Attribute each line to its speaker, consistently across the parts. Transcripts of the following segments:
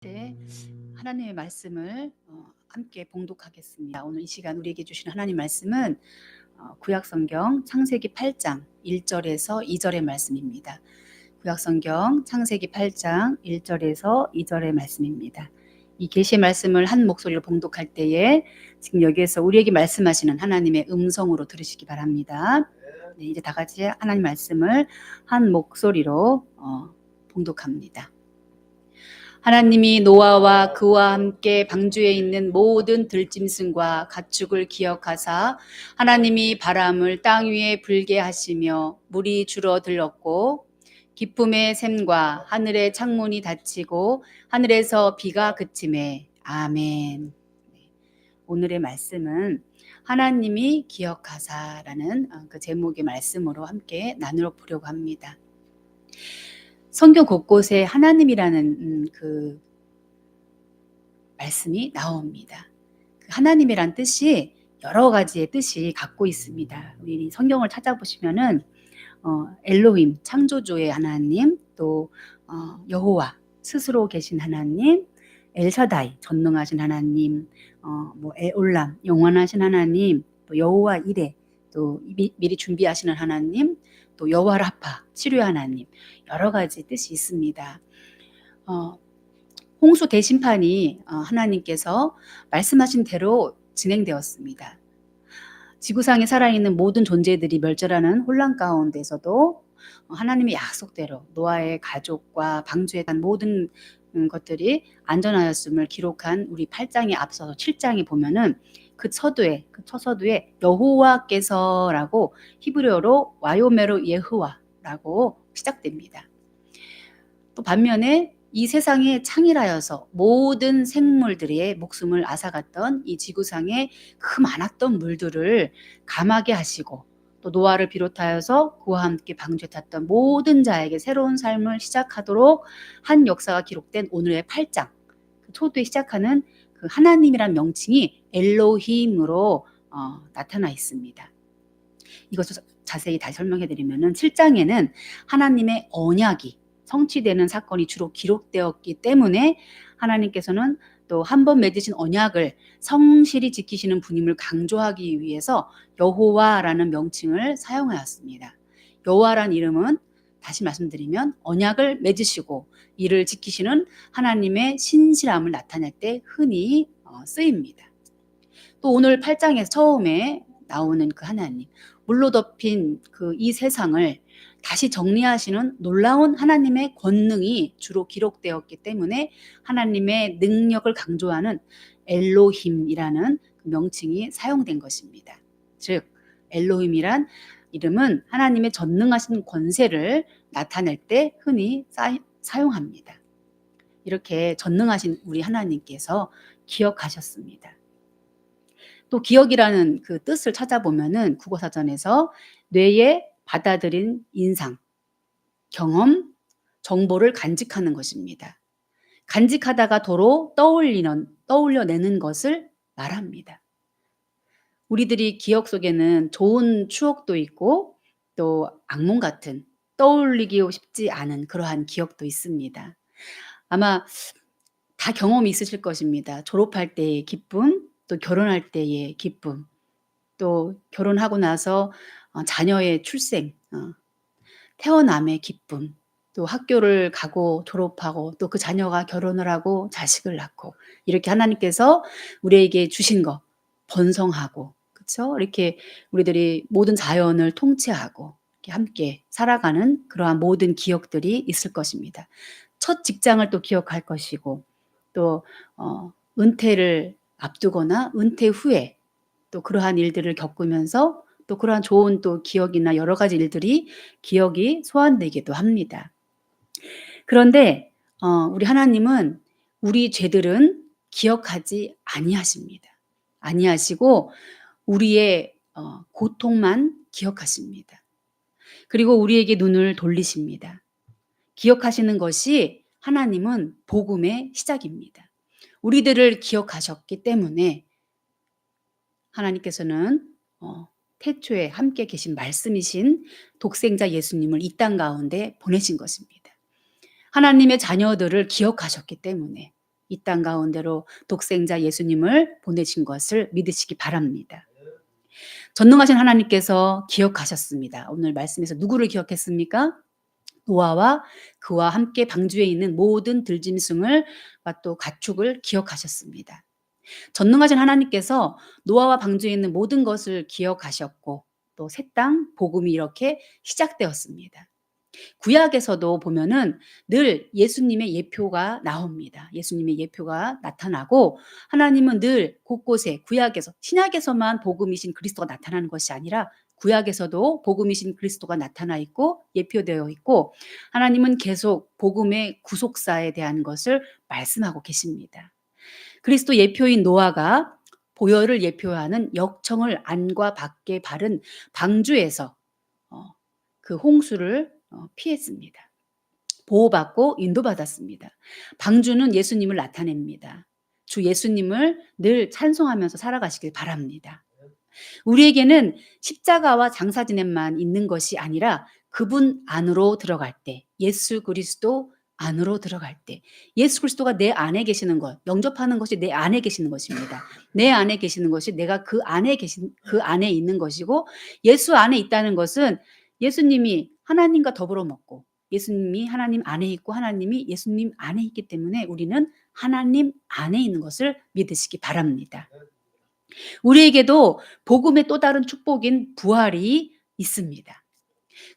Speaker 1: 때 하나님의 말씀을 어, 함께 봉독하겠습니다. 오늘 이 시간 우리에게 주신 하나님 말씀은 어, 구약성경 창세기 8장 1절에서 2절의 말씀입니다. 구약성경 창세기 8장 1절에서 2절의 말씀입니다. 이 계시의 말씀을 한 목소리로 봉독할 때에 지금 여기에서 우리에게 말씀하시는 하나님의 음성으로 들으시기 바랍니다. 네, 이제 다 같이 하나님 말씀을 한 목소리로 어, 봉독합니다. 하나님이 노아와 그와 함께 방주에 있는 모든 들짐승과 가축을 기억하사 하나님이 바람을 땅 위에 불게 하시며 물이 줄어들었고 기쁨의 샘과 하늘의 창문이 닫히고 하늘에서 비가 그침에 아멘. 네, 오늘의 말씀은 하나님이 기억하사라는 어, 그 제목의 말씀으로 함께 나누어 보려고 합니다. 성경 곳곳에 하나님이라는 음, 그 말씀이 나옵니다. 그 하나님이란 뜻이 여러 가지의 뜻이 갖고 있습니다. 우리 성경을 찾아보시면은 어, 엘로힘 창조주의 하나님, 또 어, 여호와 스스로 계신 하나님, 엘사다이 전능하신 하나님, 어, 뭐 에올람 영원하신 하나님, 또 여호와 이레 또 미, 미리 준비하시는 하나님, 또 여호와 라파 치료 하나님 여러 가지 뜻이 있습니다. 어, 홍수 대심판이 어, 하나님께서 말씀하신 대로 진행되었습니다. 지구상에 살아있는 모든 존재들이 멸절하는 혼란 가운데서도 하나님의 약속대로 노아의 가족과 방주에 간 모든 음, 것들이 안전하였음을 기록한 우리 8장에 앞서서 7장에 보면은 그 서두에 그 처서두에 여호와께서라고 히브리어로 와요메로 예흐와라고 시작됩니다. 또 반면에 이 세상에 창일하여서 모든 생물들의 목숨을 앗아갔던 이 지구상에 그 많았던 물들을 감하게 하시고 또 노아를 비롯하여서 그와 함께 방주에 탔던 모든 자에게 새로운 삶을 시작하도록 한 역사가 기록된 오늘의 8장 그 초두에 시작하는 그 하나님이란 명칭이 엘로힘으로 어, 나타나 있습니다. 이것을 자세히 다시 설명해 드리면은 7장에는 하나님의 언약이 성취되는 사건이 주로 기록되었기 때문에 하나님께서는 또 한 번 맺으신 언약을 성실히 지키시는 분임을 강조하기 위해서 여호와라는 명칭을 사용하였습니다. 여호와란 이름은 다시 말씀드리면 언약을 맺으시고 이를 지키시는 하나님의 신실함을 나타낼 때 흔히 어, 쓰입니다. 또 오늘 8장에서 처음에 나오는 그 하나님, 물로 덮인 그 이 세상을 다시 정리하시는 놀라운 하나님의 권능이 주로 기록되었기 때문에 하나님의 능력을 강조하는 엘로힘이라는 그 명칭이 사용된 것입니다. 즉, 엘로힘이란 이름은 하나님의 전능하신 권세를 나타낼 때 흔히 사, 사용합니다. 이렇게 전능하신 우리 하나님께서 기억하셨습니다. 또 기억이라는 그 뜻을 찾아보면은 국어사전에서 뇌에 받아들인 인상, 경험, 정보를 간직하는 것입니다. 간직하다가 도로 떠올리는, 떠올려내는 것을 말합니다. 우리들이 기억 속에는 좋은 추억도 있고 또 악몽 같은 떠올리기 쉽지 않은 그러한 기억도 있습니다. 아마 다 경험이 있으실 것입니다. 졸업할 때의 기쁨, 또 결혼할 때의 기쁨, 또 결혼하고 나서 어, 자녀의 출생, 어, 태어남의 기쁨, 또 학교를 가고 졸업하고 또 그 자녀가 결혼을 하고 자식을 낳고 이렇게 하나님께서 우리에게 주신 거 번성하고 그렇죠? 이렇게 우리들이 모든 자연을 통치하고 함께 살아가는 그러한 모든 기억들이 있을 것입니다. 첫 직장을 또 기억할 것이고 또 어, 은퇴를 앞두거나 은퇴 후에 또 그러한 일들을 겪으면서 또 그러한 좋은 또 기억이나 여러 가지 일들이 기억이 소환되기도 합니다. 그런데 어, 우리 하나님은 우리 죄들은 기억하지 아니하십니다. 아니하시고 우리의 어, 고통만 기억하십니다. 그리고 우리에게 눈을 돌리십니다. 기억하시는 것이 하나님은 복음의 시작입니다. 우리들을 기억하셨기 때문에 하나님께서는 어, 태초에 함께 계신 말씀이신 독생자 예수님을 이 땅 가운데 보내신 것입니다. 하나님의 자녀들을 기억하셨기 때문에 이 땅 가운데로 독생자 예수님을 보내신 것을 믿으시기 바랍니다. 전능하신 하나님께서 기억하셨습니다. 오늘 말씀에서 누구를 기억했습니까? 노아와 그와 함께 방주에 있는 모든 들짐승을 또 가축을 기억하셨습니다. 전능하신 하나님께서 노아와 방주에 있는 모든 것을 기억하셨고 또 새 땅 복음이 이렇게 시작되었습니다. 구약에서도 보면은 늘 예수님의 예표가 나옵니다. 예수님의 예표가 나타나고 하나님은 늘 곳곳에 구약에서 신약에서만 복음이신 그리스도가 나타나는 것이 아니라 구약에서도 복음이신 그리스도가 나타나 있고 예표되어 있고 하나님은 계속 복음의 구속사에 대한 것을 말씀하고 계십니다. 그리스도 예표인 노아가 보혈을 예표하는 역청을 안과 밖에 바른 방주에서 어, 그 홍수를 어, 피했습니다. 보호받고 인도받았습니다. 방주는 예수님을 나타냅니다. 주 예수님을 늘 찬송하면서 살아가시길 바랍니다. 우리에게는 십자가와 장사 지냄만 있는 것이 아니라 그분 안으로 들어갈 때 예수 그리스도 안으로 들어갈 때 예수 그리스도가 내 안에 계시는 것 영접하는 것이 내 안에 계시는 것입니다. 내 안에 계시는 것이 내가 그 안에 계신 그 안에 있는 것이고 예수 안에 있다는 것은 예수님이 하나님과 더불어 먹고 예수님이 하나님 안에 있고 하나님이 예수님 안에 있기 때문에 우리는 하나님 안에 있는 것을 믿으시기 바랍니다. 우리에게도 복음의 또 다른 축복인 부활이 있습니다.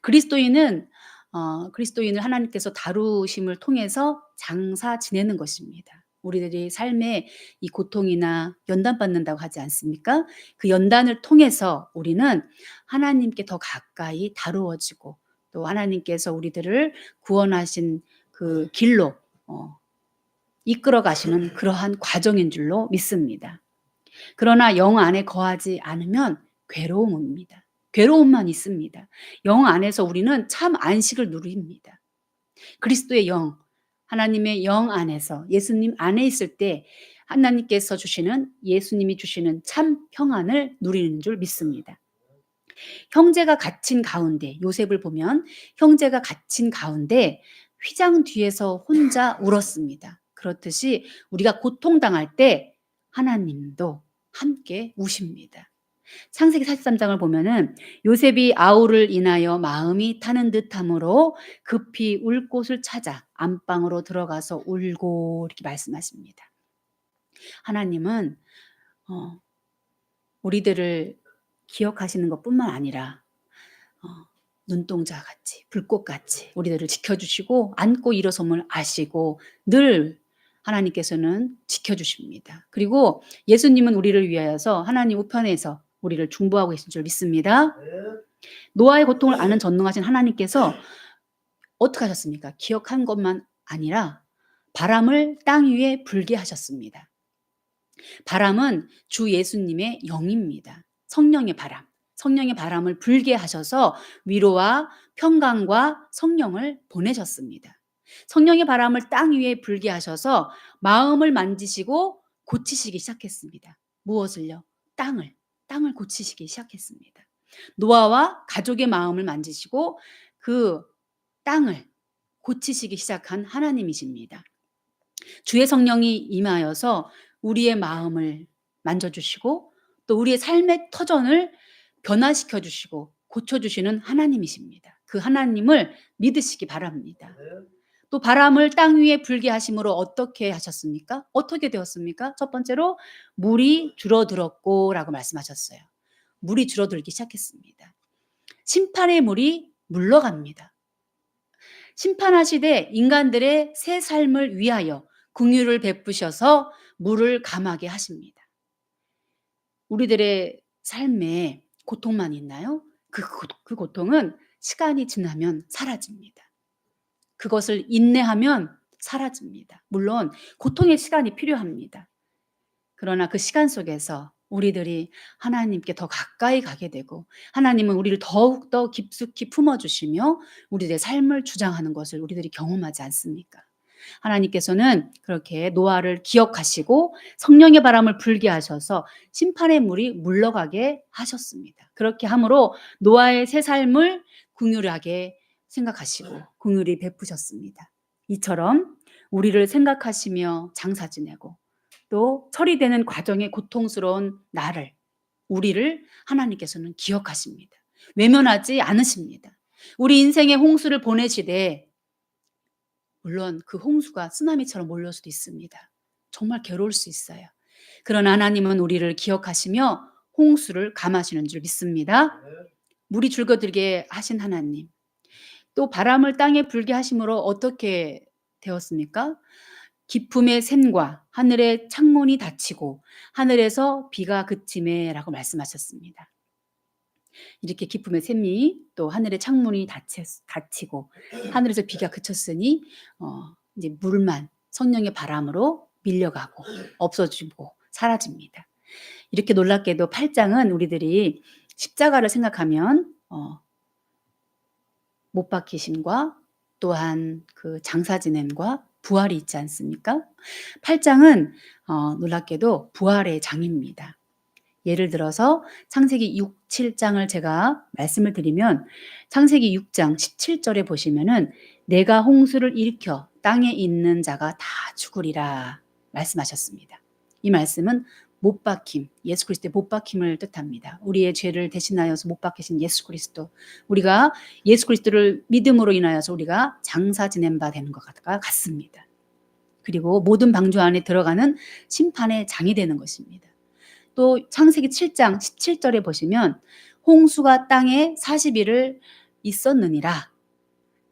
Speaker 1: 그리스도인은 어, 그리스도인을 하나님께서 다루심을 통해서 장사 지내는 것입니다. 우리들이 삶에 이 고통이나 연단 받는다고 하지 않습니까? 그 연단을 통해서 우리는 하나님께 더 가까이 다루어지고 또 하나님께서 우리들을 구원하신 그 길로 어, 이끌어 가시는 그러한 과정인 줄로 믿습니다. 그러나 영 안에 거하지 않으면 괴로움입니다. 괴로움만 있습니다. 영 안에서 우리는 참 안식을 누립니다. 그리스도의 영, 하나님의 영 안에서 예수님 안에 있을 때 하나님께서 주시는 예수님이 주시는 참 평안을 누리는 줄 믿습니다. 형제가 갇힌 가운데 요셉을 보면 형제가 갇힌 가운데 휘장 뒤에서 혼자 울었습니다. 그렇듯이 우리가 고통당할 때 하나님도 함께 우십니다. 창세기 43장을 보면은 요셉이 아우를 인하여 마음이 타는 듯함으로 급히 울 곳을 찾아 안방으로 들어가서 울고 이렇게 말씀하십니다. 하나님은 어, 우리들을 기억하시는 것뿐만 아니라 어, 눈동자 같이 불꽃 같이 우리들을 지켜주시고 안고 일어섬을 아시고 늘 하나님께서는 지켜주십니다. 그리고 예수님은 우리를 위하여서 하나님 우편에서 우리를 중보하고 계신 줄 믿습니다. 노아의 고통을 아는 전능하신 하나님께서 어떻게 하셨습니까? 기억한 것만 아니라 바람을 땅 위에 불게 하셨습니다. 바람은 주 예수님의 영입니다. 성령의 바람. 성령의 바람을 불게 하셔서 위로와 평강과 성령을 보내셨습니다. 성령의 바람을 땅 위에 불게 하셔서 마음을 만지시고 고치시기 시작했습니다. 무엇을요? 땅을, 땅을 고치시기 시작했습니다. 노아와 가족의 마음을 만지시고 그 땅을 고치시기 시작한 하나님이십니다. 주의 성령이 임하여서 우리의 마음을 만져주시고 또 우리의 삶의 터전을 변화시켜 주시고 고쳐 주시는 하나님이십니다. 그 하나님을 믿으시기 바랍니다. 또 바람을 땅 위에 불게 하심으로 어떻게 하셨습니까? 어떻게 되었습니까? 첫 번째로 물이 줄어들었고라고 말씀하셨어요. 물이 줄어들기 시작했습니다. 심판의 물이 물러갑니다. 심판하시되 인간들의 새 삶을 위하여 궁유를 베푸셔서 물을 감하게 하십니다. 우리들의 삶에 고통만 있나요? 그, 그 고통은 시간이 지나면 사라집니다. 그것을 인내하면 사라집니다. 물론 고통의 시간이 필요합니다. 그러나 그 시간 속에서 우리들이 하나님께 더 가까이 가게 되고 하나님은 우리를 더욱 더 깊숙이 품어 주시며 우리들의 삶을 주장하는 것을 우리들이 경험하지 않습니까? 하나님께서는 그렇게 노아를 기억하시고 성령의 바람을 불게 하셔서 심판의 물이 물러가게 하셨습니다. 그렇게 함으로 노아의 새 삶을 궁휼하게 생각하시고 궁휼히 베푸셨습니다. 이처럼 우리를 생각하시며 장사 지내고 또 처리되는 과정의 고통스러운 나를 우리를 하나님께서는 기억하십니다. 외면하지 않으십니다. 우리 인생의 홍수를 보내시되 물론 그 홍수가 쓰나미처럼 몰려올 수도 있습니다. 정말 괴로울 수 있어요. 그러나 하나님은 우리를 기억하시며 홍수를 감하시는 줄 믿습니다. 물이 줄거들게 하신 하나님. 또 바람을 땅에 불게 하심으로 어떻게 되었습니까? 기품의 샘과 하늘의 창문이 닫히고 하늘에서 비가 그침에라고 말씀하셨습니다. 이렇게 기품의 샘이 또 하늘의 창문이 닫히고 하늘에서 비가 그쳤으니 어, 이제 물만 성령의 바람으로 밀려가고 없어지고 사라집니다. 이렇게 놀랍게도 8장은 우리들이 십자가를 생각하면 어, 못 박히심과 또한 그 장사 지냄과 부활이 있지 않습니까? 8장은 어, 놀랍게도 부활의 장입니다. 예를 들어서 창세기 6, 7장을 제가 말씀을 드리면 창세기 6장 17절에 보시면은 내가 홍수를 일으켜 땅에 있는 자가 다 죽으리라 말씀하셨습니다. 이 말씀은 못 박힘, 예수 그리스도의 못 박힘을 뜻합니다. 우리의 죄를 대신하여서 못 박히신 예수 그리스도. 우리가 예수 그리스도를 믿음으로 인하여서 우리가 장사 지낸 바 되는 것과 같습니다. 그리고 모든 방주 안에 들어가는 심판의 장이 되는 것입니다. 또 창세기 7장 17절에 보시면 홍수가 땅에 40일을 있었느니라.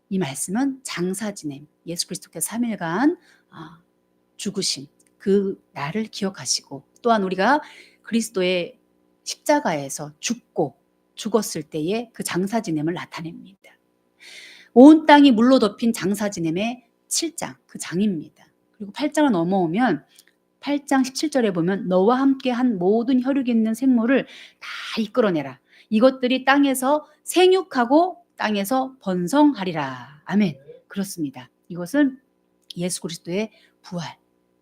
Speaker 1: 이 말씀은 장사 지냄, 예수 그리스도께서 3일간 아, 죽으심, 그 날을 기억하시고 또한 우리가 그리스도의 십자가에서 죽고 죽었을 때의 그 장사 지냄을 나타냅니다. 온 땅이 물로 덮인 장사 지냄의 7장, 그 장입니다. 그리고 8장을 넘어오면 8장 17절에 보면 너와 함께 한 모든 혈육 있는 생물을 다 이끌어내라. 이것들이 땅에서 생육하고 땅에서 번성하리라. 아멘. 그렇습니다. 이것은 예수 그리스도의 부활.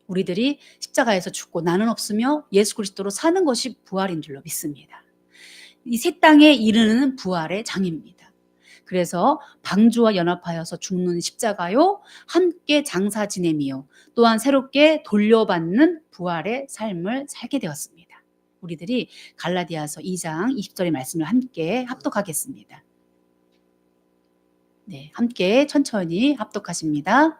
Speaker 1: 우리들이 십자가에서 죽고 나는 없으며 예수 그리스도로 사는 것이 부활인 줄로 믿습니다. 이 새 땅에 이르는 부활의 장입니다. 그래서 방주와 연합하여서 죽는 십자가요 함께 장사 지냄이요 또한 새롭게 돌려받는 부활의 삶을 살게 되었습니다. 우리들이 갈라디아서 2장 20절의 말씀을 함께 합독하겠습니다. 네, 함께 천천히 합독하십니다.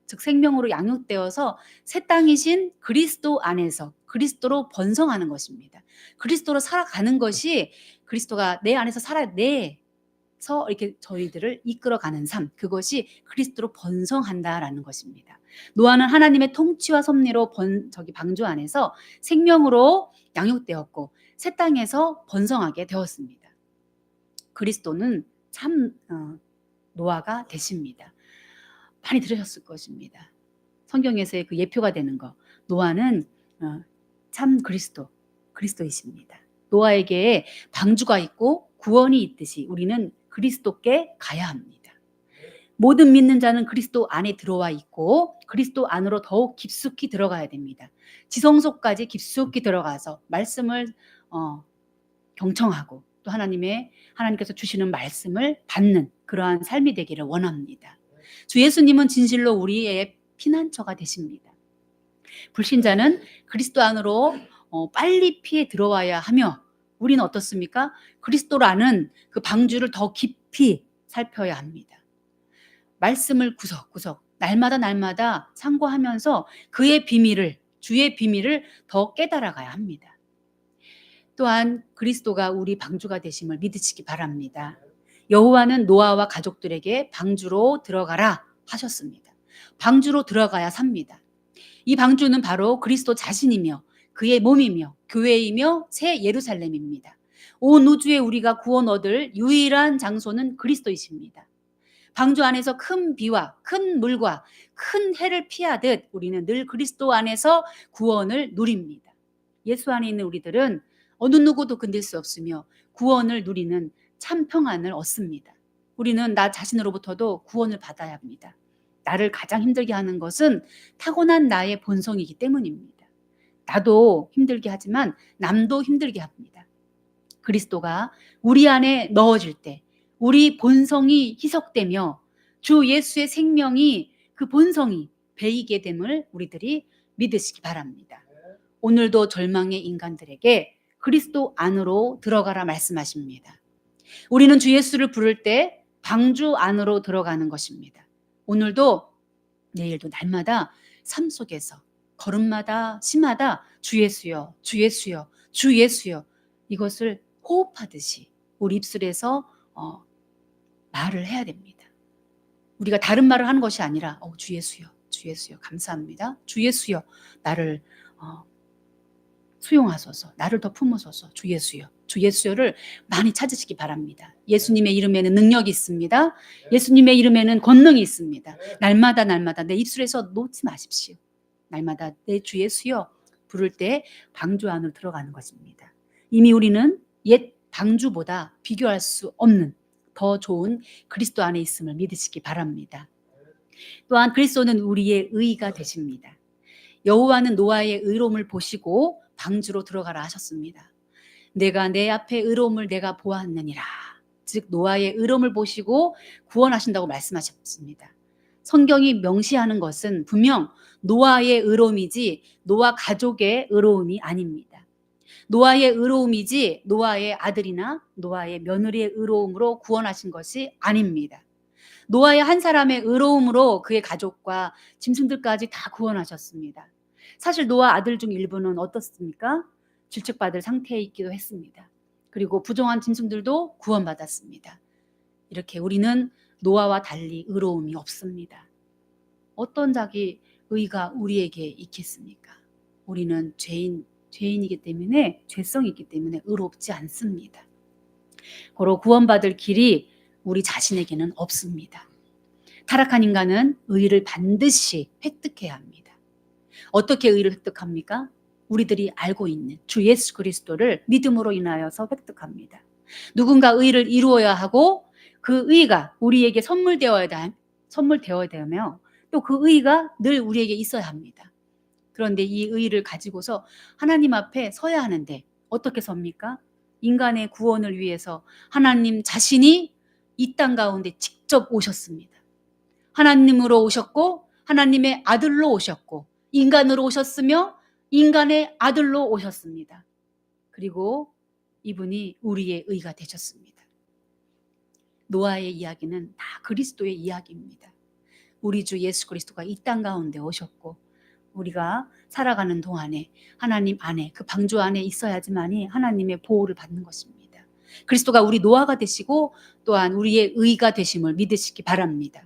Speaker 1: 즉 생명으로 양육되어서 새 땅이신 그리스도 안에서 그리스도로 번성하는 것입니다. 그리스도로 살아가는 것이 그리스도가 내 안에서 살아 내서 이렇게 저희들을 이끌어가는 삶 그것이 그리스도로 번성한다라는 것입니다. 노아는 하나님의 통치와 섭리로 번, 저기 방주 안에서 생명으로 양육되었고 새 땅에서 번성하게 되었습니다. 그리스도는 참 어, 노아가 되십니다. 많이 들으셨을 것입니다. 성경에서의 그 예표가 되는 거. 노아는 어, 참 그리스도, 그리스도이십니다. 노아에게 방주가 있고 구원이 있듯이 우리는 그리스도께 가야 합니다. 모든 믿는 자는 그리스도 안에 들어와 있고 그리스도 안으로 더욱 깊숙이 들어가야 됩니다. 지성소까지 깊숙이 들어가서 말씀을 어, 경청하고 또 하나님의 하나님께서 주시는 말씀을 받는 그러한 삶이 되기를 원합니다. 주 예수님은 진실로 우리의 피난처가 되십니다. 불신자는 그리스도 안으로 어, 빨리 피해 들어와야 하며 우리는 어떻습니까? 그리스도라는 그 방주를 더 깊이 살펴야 합니다. 말씀을 구석구석 날마다 날마다 상고하면서 그의 비밀을 주의 비밀을 더 깨달아가야 합니다. 또한 그리스도가 우리 방주가 되심을 믿으시기 바랍니다. 여호와는 노아와 가족들에게 방주로 들어가라 하셨습니다. 방주로 들어가야 삽니다. 이 방주는 바로 그리스도 자신이며 그의 몸이며 교회이며 새 예루살렘입니다. 온 우주에 우리가 구원 얻을 유일한 장소는 그리스도이십니다. 방주 안에서 큰 비와 큰 물과 큰 해를 피하듯 우리는 늘 그리스도 안에서 구원을 누립니다. 예수 안에 있는 우리들은 어느 누구도 건들 수 없으며 구원을 누리는 참 평안을 얻습니다. 우리는 나 자신으로부터도 구원을 받아야 합니다. 나를 가장 힘들게 하는 것은 타고난 나의 본성이기 때문입니다. 나도 힘들게 하지만 남도 힘들게 합니다. 그리스도가 우리 안에 넣어질 때 우리 본성이 희석되며 주 예수의 생명이 그 본성이 배이게 됨을 우리들이 믿으시기 바랍니다. 오늘도 절망의 인간들에게 그리스도 안으로 들어가라 말씀하십니다. 우리는 주 예수를 부를 때 방주 안으로 들어가는 것입니다. 오늘도 내일도 날마다 삶 속에서 걸음마다 심마다 주 예수여 주 예수여 주 예수여 이것을 호흡하듯이 우리 입술에서 어, 말을 해야 됩니다. 우리가 다른 말을 하는 것이 아니라 어, 주 예수여 주 예수여 감사합니다. 주 예수여 나를 어, 수용하소서 나를 더 품으소서 주 예수여 주 예수여를 많이 찾으시기 바랍니다. 예수님의 이름에는 능력이 있습니다. 예수님의 이름에는 권능이 있습니다. 날마다 날마다 내 입술에서 놓지 마십시오. 날마다 내 주 예수여 부를 때 방주 안으로 들어가는 것입니다. 이미 우리는 옛 방주보다 비교할 수 없는 더 좋은 그리스도 안에 있음을 믿으시기 바랍니다. 또한 그리스도는 우리의 의가 되십니다. 여호와는 노아의 의로움을 보시고 방주로 들어가라 하셨습니다. 내가 내 앞에 의로움을 내가 보았느니라. 즉 노아의 의로움을 보시고 구원하신다고 말씀하셨습니다. 성경이 명시하는 것은 분명 노아의 의로움이지 노아 가족의 의로움이 아닙니다. 노아의 의로움이지 노아의 아들이나 노아의 며느리의 의로움으로 구원하신 것이 아닙니다. 노아의 한 사람의 의로움으로 그의 가족과 짐승들까지 다 구원하셨습니다. 사실 노아 아들 중 일부는 어떻습니까? 질책받을 상태에 있기도 했습니다. 그리고 부정한 짐승들도 구원받았습니다. 이렇게 우리는 노아와 달리 의로움이 없습니다. 어떤 자기 의가 우리에게 있겠습니까? 우리는 죄인 죄인이기 때문에 죄성이 있기 때문에 의롭지 않습니다. 고로 구원받을 길이 우리 자신에게는 없습니다. 타락한 인간은 의를 반드시 획득해야 합니다. 어떻게 의를 획득합니까? 우리들이 알고 있는 주 예수 그리스도를 믿음으로 인하여서 획득합니다. 누군가 의를 이루어야 하고 그 의가 우리에게 선물되어야 돼, 선물되어야 되며 또 그 의가 늘 우리에게 있어야 합니다. 그런데 이 의를 가지고서 하나님 앞에 서야 하는데 어떻게 섭니까? 인간의 구원을 위해서 하나님 자신이 이 땅 가운데 직접 오셨습니다. 하나님으로 오셨고 하나님의 아들로 오셨고 인간으로 오셨으며 인간의 아들로 오셨습니다. 그리고 이분이 우리의 의가 되셨습니다. 노아의 이야기는 다 그리스도의 이야기입니다. 우리 주 예수 그리스도가 이 땅 가운데 오셨고 우리가 살아가는 동안에 하나님 안에 그 방주 안에 있어야지만이 하나님의 보호를 받는 것입니다. 그리스도가 우리 노아가 되시고 또한 우리의 의가 되심을 믿으시기 바랍니다.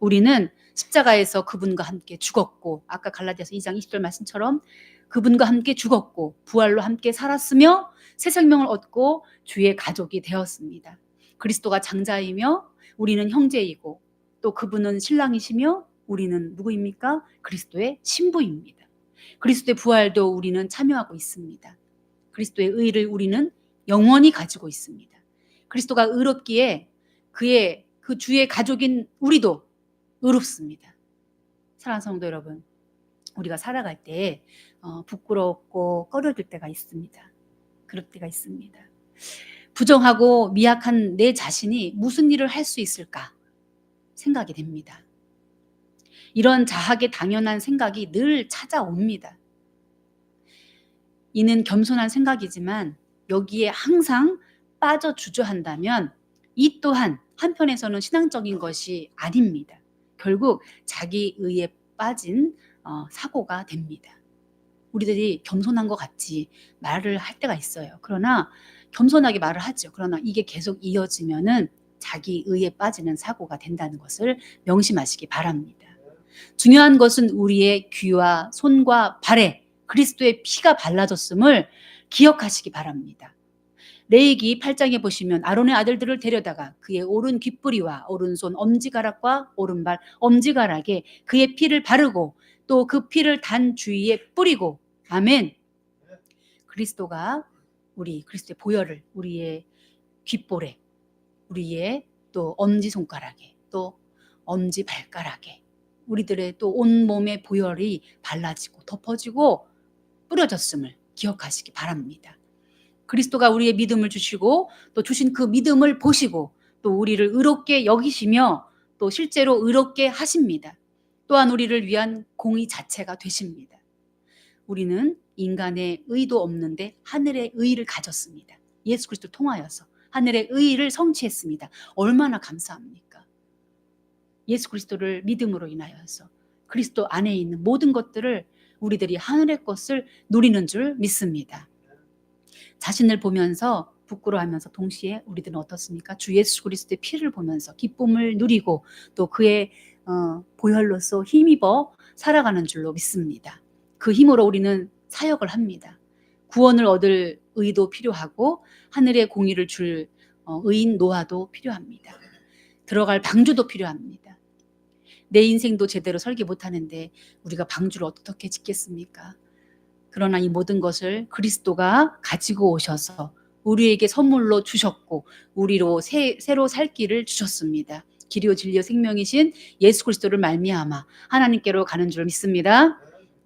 Speaker 1: 우리는 십자가에서 그분과 함께 죽었고 아까 갈라디아서 2장 20절 말씀처럼 그분과 함께 죽었고 부활로 함께 살았으며 새 생명을 얻고 주의 가족이 되었습니다. 그리스도가 장자이며 우리는 형제이고 또 그분은 신랑이시며 우리는 누구입니까? 그리스도의 신부입니다. 그리스도의 부활도 우리는 참여하고 있습니다. 그리스도의 의를 우리는 영원히 가지고 있습니다. 그리스도가 의롭기에 그의 그 주의 가족인 우리도 의롭습니다. 사랑하는 성도 여러분, 우리가 살아갈 때 어, 부끄럽고 꺼려질 때가 있습니다. 그럴 때가 있습니다. 부정하고 미약한 내 자신이 무슨 일을 할 수 있을까 생각이 됩니다. 이런 자학의 당연한 생각이 늘 찾아옵니다. 이는 겸손한 생각이지만 여기에 항상 빠져 주저한다면 이 또한 한편에서는 신앙적인 것이 아닙니다. 결국 자기 의에 빠진 어, 사고가 됩니다. 우리들이 겸손한 것 같지 말을 할 때가 있어요. 그러나 겸손하게 말을 하죠. 그러나 이게 계속 이어지면은 자기 의에 빠지는 사고가 된다는 것을 명심하시기 바랍니다. 중요한 것은 우리의 귀와 손과 발에 그리스도의 피가 발라졌음을 기억하시기 바랍니다. 레이기 8장에 보시면 아론의 아들들을 데려다가 그의 오른 귓뿌리와 오른손 엄지가락과 오른발 엄지가락에 그의 피를 바르고 또 그 피를 단 주위에 뿌리고 아멘. 그리스도가 우리 그리스도의 보혈을 우리의 귓볼에 우리의 또 엄지 손가락에 또 엄지 발가락에 우리들의 또 온 몸의 보혈이 발라지고 덮어지고 뿌려졌음을 기억하시기 바랍니다. 그리스도가 우리의 믿음을 주시고 또 주신 그 믿음을 보시고 또 우리를 의롭게 여기시며 또 실제로 의롭게 하십니다. 또한 우리를 위한 공의 자체가 되십니다. 우리는 인간의 의도 없는데 하늘의 의를 가졌습니다. 예수 그리스도 통하여서 하늘의 의를 성취했습니다. 얼마나 감사합니까? 예수 그리스도를 믿음으로 인하여서 그리스도 안에 있는 모든 것들을 우리들이 하늘의 것을 누리는 줄 믿습니다. 자신을 보면서 부끄러워하면서 동시에 우리들은 어떻습니까? 주 예수 그리스도의 피를 보면서 기쁨을 누리고 또 그의 어, 보혈로서 힘입어 살아가는 줄로 믿습니다. 그 힘으로 우리는 사역을 합니다. 구원을 얻을 의도 필요하고 하늘의 공의를 줄 어, 의인 노아도 필요합니다. 들어갈 방주도 필요합니다. 내 인생도 제대로 설계 못하는데 우리가 방주를 어떻게 짓겠습니까? 그러나 이 모든 것을 그리스도가 가지고 오셔서 우리에게 선물로 주셨고 우리로 새, 새로 살 길을 주셨습니다. 길이요 진리요 생명이신 예수 그리스도를 말미암아 하나님께로 가는 줄 믿습니다.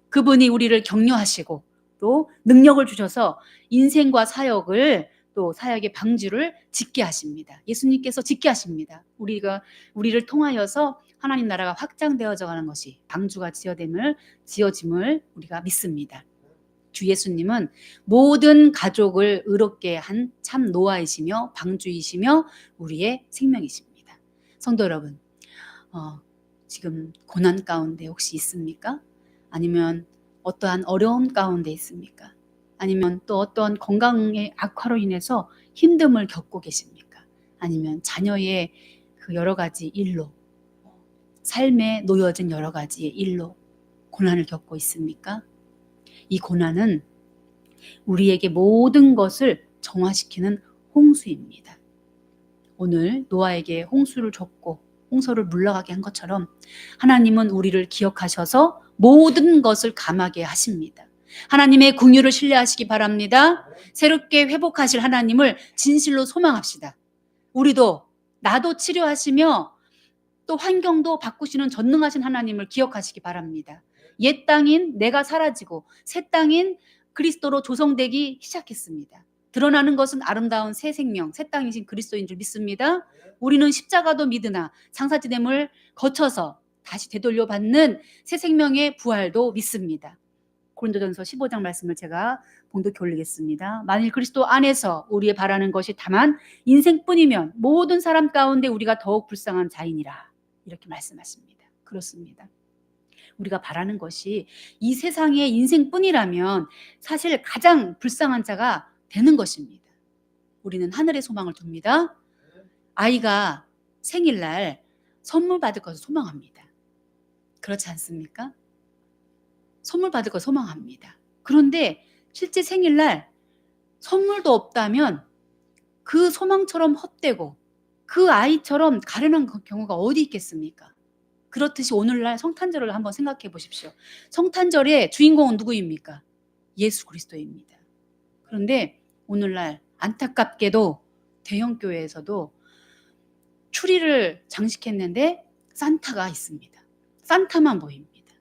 Speaker 1: 그분이 우리를 격려하시고 또 능력을 주셔서 인생과 사역을 또 사역의 방주를 짓게 하십니다. 예수님께서 짓게 하십니다. 우리가 우리를 통하여서 하나님 나라가 확장되어져 가는 것이 방주가 지어됨을 지어짐을 우리가 믿습니다. 주 예수님은 모든 가족을 의롭게 한 참 노아이시며 방주이시며 우리의 생명이십니다. 성도 여러분, 어, 지금 고난 가운데 혹시 있습니까? 아니면 어떠한 어려움 가운데 있습니까? 아니면 또 어떤 건강의 악화로 인해서 힘듦을 겪고 계십니까? 아니면 자녀의 그 여러 가지 일로 삶에 놓여진 여러 가지의 일로 고난을 겪고 있습니까? 이 고난은 우리에게 모든 것을 정화시키는 홍수입니다. 오늘 노아에게 홍수를 줬고 홍수를 물러가게 한 것처럼 하나님은 우리를 기억하셔서 모든 것을 감하게 하십니다. 하나님의 궁유를 신뢰하시기 바랍니다. 새롭게 회복하실 하나님을 진실로 소망합시다. 우리도 나도 치료하시며 또 환경도 바꾸시는 전능하신 하나님을 기억하시기 바랍니다. 옛 땅인 내가 사라지고 새 땅인 그리스도로 조성되기 시작했습니다. 드러나는 것은 아름다운 새 생명, 새 땅이신 그리스도인 줄 믿습니다. 우리는 십자가도 믿으나 장사지됨을 거쳐서 다시 되돌려 받는 새 생명의 부활도 믿습니다. 고린도전서 15장 말씀을 제가 봉독해 올리겠습니다. 만일 그리스도 안에서 우리의 바라는 것이 다만 인생뿐이면 모든 사람 가운데 우리가 더욱 불쌍한 자이니라. 이렇게 말씀하십니다. 그렇습니다. 우리가 바라는 것이 이 세상의 인생뿐이라면 사실 가장 불쌍한 자가 되는 것입니다. 우리는 하늘의 소망을 둡니다. 아이가 생일날 선물 받을 것을 소망합니다. 그렇지 않습니까? 선물 받을 걸 소망합니다. 그런데 실제 생일날 선물도 없다면 그 소망처럼 헛되고 그 아이처럼 가련한 그 경우가 어디 있겠습니까? 그렇듯이 오늘날 성탄절을 한번 생각해 보십시오. 성탄절의 주인공은 누구입니까? 예수 그리스도입니다. 그런데 오늘날 안타깝게도 대형 교회에서도 추리를 장식했는데 산타가 있습니다. 산타만 보입니다.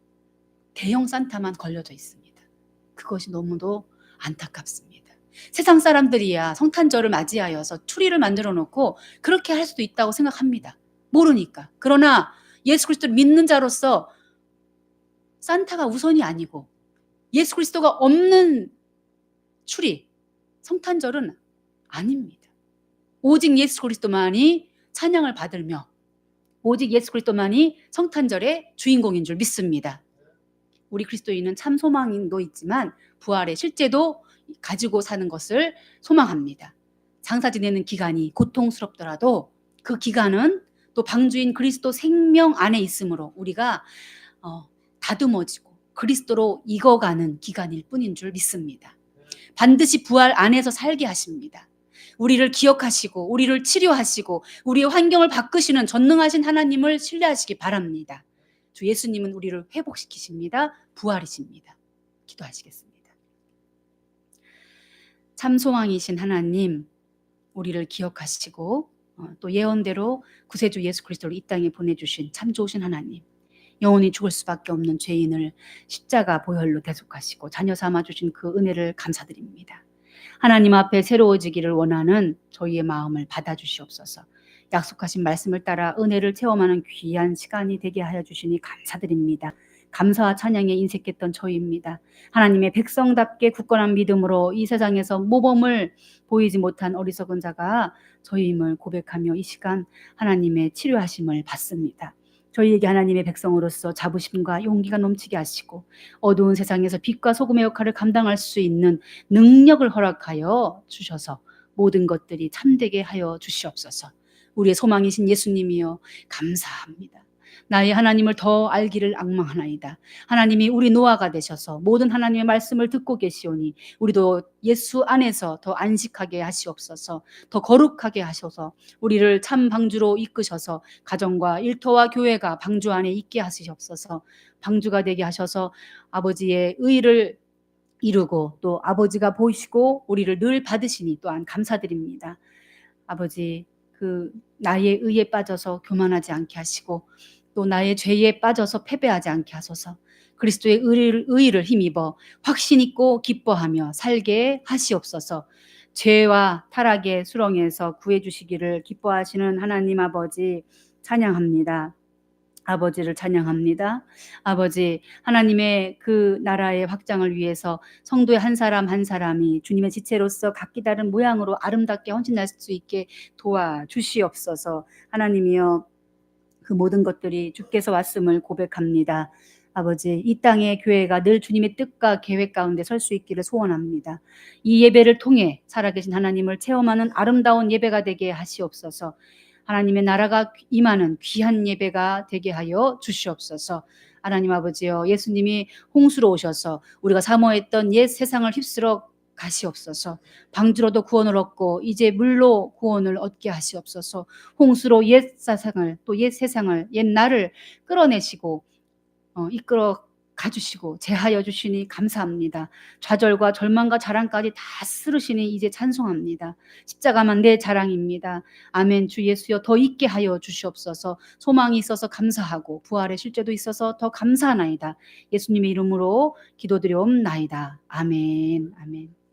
Speaker 1: 대형 산타만 걸려져 있습니다. 그것이 너무도 안타깝습니다. 세상 사람들이야 성탄절을 맞이하여서 추리를 만들어 놓고 그렇게 할 수도 있다고 생각합니다. 모르니까. 그러나 예수 그리스도를 믿는 자로서 산타가 우선이 아니고 예수 그리스도가 없는 추리, 성탄절은 아닙니다. 오직 예수 그리스도만이 찬양을 받으며 오직 예수 그리스도만이 성탄절의 주인공인 줄 믿습니다. 우리 그리스도인은 참 소망도 있지만 부활의 실제도 가지고 사는 것을 소망합니다. 장사 지내는 기간이 고통스럽더라도 그 기간은 또 방주인 그리스도 생명 안에 있으므로 우리가 어, 다듬어지고 그리스도로 익어가는 기간일 뿐인 줄 믿습니다. 반드시 부활 안에서 살게 하십니다. 우리를 기억하시고 우리를 치료하시고 우리의 환경을 바꾸시는 전능하신 하나님을 신뢰하시기 바랍니다. 주 예수님은 우리를 회복시키십니다. 부활이십니다. 기도하시겠습니다. 참 소망이신 하나님, 우리를 기억하시고 어, 또 예언대로 구세주 예수 그리스도를 이 땅에 보내주신 참 좋으신 하나님, 영원히 죽을 수밖에 없는 죄인을 십자가 보혈로 대속하시고 자녀 삼아 주신 그 은혜를 감사드립니다. 하나님 앞에 새로워지기를 원하는 저희의 마음을 받아주시옵소서. 약속하신 말씀을 따라 은혜를 체험하는 귀한 시간이 되게 하여 주시니 감사드립니다. 감사와 찬양에 인색했던 저희입니다. 하나님의 백성답게 굳건한 믿음으로 이 세상에서 모범을 보이지 못한 어리석은 자가 저희임을 고백하며 이 시간 하나님의 치료하심을 받습니다. 저희에게 하나님의 백성으로서 자부심과 용기가 넘치게 하시고 어두운 세상에서 빛과 소금의 역할을 감당할 수 있는 능력을 허락하여 주셔서 모든 것들이 참되게 하여 주시옵소서. 우리의 소망이신 예수님이여 감사합니다. 나의 하나님을 더 알기를 악망하나이다. 하나님이 우리 노아가 되셔서 모든 하나님의 말씀을 듣고 계시오니 우리도 예수 안에서 더 안식하게 하시옵소서. 더 거룩하게 하셔서 우리를 참 방주로 이끄셔서 가정과 일터와 교회가 방주 안에 있게 하시옵소서. 방주가 되게 하셔서 아버지의 의를 이루고 또 아버지가 보시고 우리를 늘 받으시니 또한 감사드립니다. 아버지 그 나의 의에 빠져서 교만하지 않게 하시고 또 나의 죄에 빠져서 패배하지 않게 하소서. 그리스도의 의를, 의를 힘입어 확신 있고 기뻐하며 살게 하시옵소서. 죄와 타락의 수렁에서 구해 주시기를 기뻐하시는 하나님 아버지 찬양합니다. 아버지를 찬양합니다. 아버지 하나님의 그 나라의 확장을 위해서 성도의 한 사람 한 사람이 주님의 지체로서 각기 다른 모양으로 아름답게 헌신할 수 있게 도와 주시옵소서. 하나님이여 그 모든 것들이 주께서 왔음을 고백합니다. 아버지, 이 땅의 교회가 늘 주님의 뜻과 계획 가운데 설 수 있기를 소원합니다. 이 예배를 통해 살아계신 하나님을 체험하는 아름다운 예배가 되게 하시옵소서. 하나님의 나라가 임하는 귀한 예배가 되게 하여 주시옵소서. 하나님 아버지여, 예수님이 홍수로 오셔서 우리가 사모했던 옛 세상을 휩쓸어 가시옵소서. 방주로도 구원을 얻고 이제 물로 구원을 얻게 하시옵소서. 홍수로 옛 세상을 또 옛 세상을 옛 나를 끌어내시고 어, 이끌어 가주시고 제하여 주시니 감사합니다. 좌절과 절망과 자랑까지 다 쓰르시니 이제 찬송합니다. 십자가만 내 자랑입니다. 아멘. 주 예수여 더 있게 하여 주시옵소서. 소망이 있어서 감사하고 부활의 실제도 있어서 더 감사하나이다. 예수님의 이름으로 기도드려옵나이다. 아멘. 아멘.